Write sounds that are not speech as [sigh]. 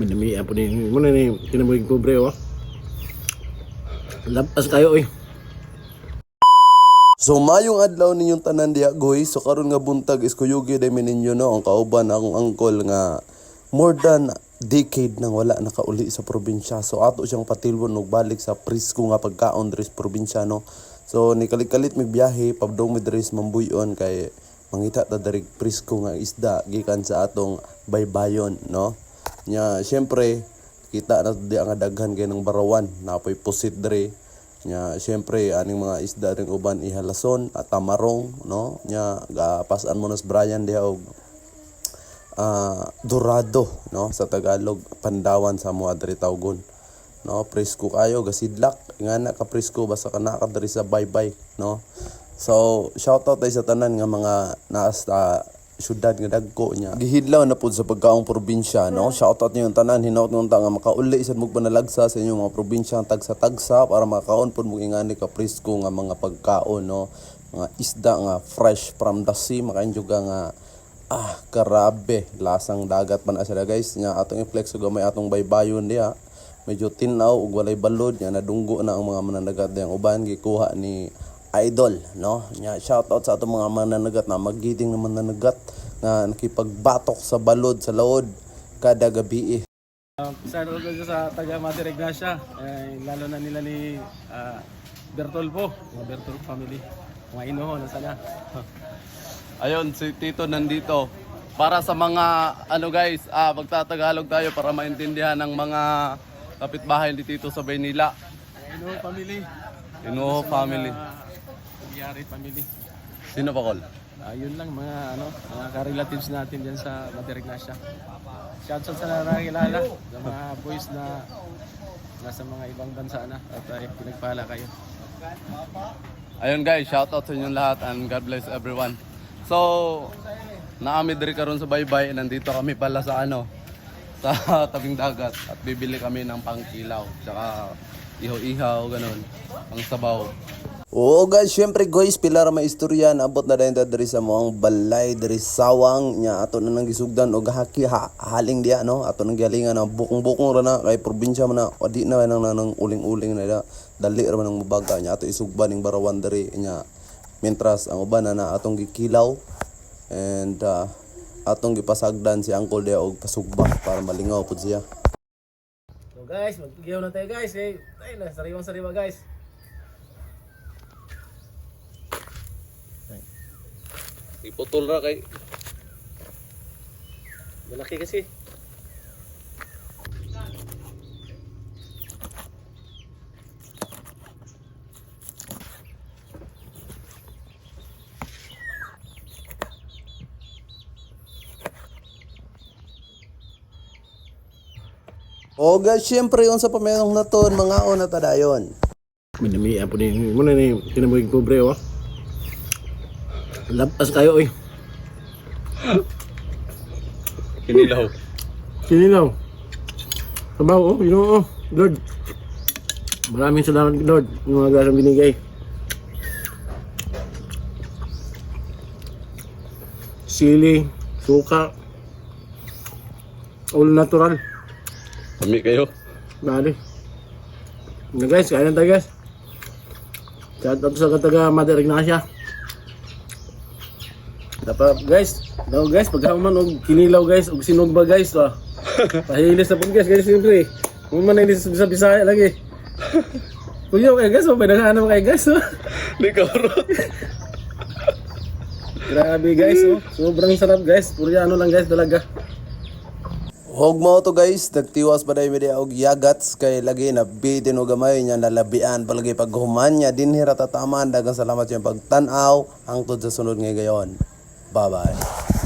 Minami po ni muna ni kinabuhi pobre oh. Lapas kayo oy. So mayong adlaw ninyong tanan diha goy so karon nga buntag is kuyugi dai ninyo no ang kauban akong angkol nga more than decade nang wala nakauli sa probinsya. So ato siyang patilbon og balik sa prisko nga pagkaon diri sa probinsya no. So ni kalit-kalit mi biyahe pabdong mi diri Mambuyon kay mangita ta diri prisko nga isda gikan sa atong baybayon no. Nya syempre kita na di ang daghan kay ng barawan napoy pusit diri nya syempre aning mga isda ring uban ihalason at tamarong no? Nya gapasan mo nas Brian diha og ah, dorado no? Sa Tagalog pandawan sa mo adri tawgon no? Presko kayo gasidlak. Nga na ka presko basta ka na ka diri sa bye no? So shout out sa tanan nga mga naas sa syudad nga dagko niya gihidlaw na pud sa pagkaong probinsya no shout out niyo yung tanan hinaut ngunta nga makauli isad mo panalagsa sa inyong mga probinsya tagsa-tagsa para makaon pud mo ingani ka presko nga mga pagkaon no mga isda nga fresh from the sea makainjog ka nga Ah, karabe. Lasang dagat pa na sila guys. Nya atong i-flex ug gamay atong baybayon diha. Medyo tinaw ug walay balod nya nadunggo na ang mga mananagat diyang uban gikuha ni Idol, no? Nya shout out sa atong mga mananagat na magiting na mananagat nga nakipagbatok sa balod sa laod kada gabi. Uh, sa ko sa taga Mother Ignacia, eh, lalo na nila ni ah, Bertolfo, mga Bertolfo family. Mga inuho na sana. [laughs] Ayun, si Tito nandito. Para sa mga, ano guys, ah, magtatagalog tayo para maintindihan ng mga kapitbahay ni Tito sa Baynila. Inuho family. Inuho family. Nagyari family. Sino pa, Kol? Ah, yun lang mga ano, mga ka-relatives natin diyan sa Mother Ignacia. Shoutout sa nakakilala, sa mga boys na nasa mga ibang bansa na at ay pinagpala kayo. Ayun guys, shout out sa inyong lahat and God bless everyone. So, naami diri karon sa baybay, nandito kami pala sa ano, [laughs] sa tabing dagat at bibili kami ng pangkilaw, tsaka ihaw-ihaw, ganun, pang sabaw. Oo guys, syempre guys, pila ra may istorya na dayon ta diri sa moang balay diri sawang nya ato na nang gisugdan og haki ha, haling diya no. Ato nang gihalingan na bukong-bukong ra na kay probinsya man na wadi na nang nang uling-uling na da. Dali ra man ang mubaga nya ato isugban ning barawan diri nya. Mientras ang uban na, na atong gikilaw and uh, atong gipasagdan si Uncle diya og pasugba para malingaw pud siya. So guys, magtigaw na tayo guys. Eh, ay na, sariwang sariwa guys. Iputol ra kay Malaki kasi. O guys, syempre yun sa pamenong naton mga ona tadayon. Minami po ni muna ni kinabuhi pobre oh. Lapas kayo oy. kinilaw. Sinilaw. Sabaw oh, you know oh. Lord. Maraming salamat Lord ng mga gasang binigay. Sili, suka, all natural. Kami kayo. Bali. Na guys, kaya na tayo guys. Shout out sa kataga Mother Ignacia. Dapat guys, daw guys, pagkaman og kinilaw guys, og sinugba guys, ah. [laughs] Pahilis na po guys, guys siyempre. Kung man ilis sa Bisaya lagi. Kuya, kaya guys, may nakahanap kay guys, oh. Di karot. [laughs] Grabe guys, oh. Sobrang sarap guys. Puriano lang guys talaga. Hog mo to guys, nagtiwas pa dahil media og yagats kay lagi na bitin o gamay niya nalabian palagi paghuman niya din hira tataman dagang salamat sa iyong pagtanaw hangtod sa sunod nga gayon. 拜拜。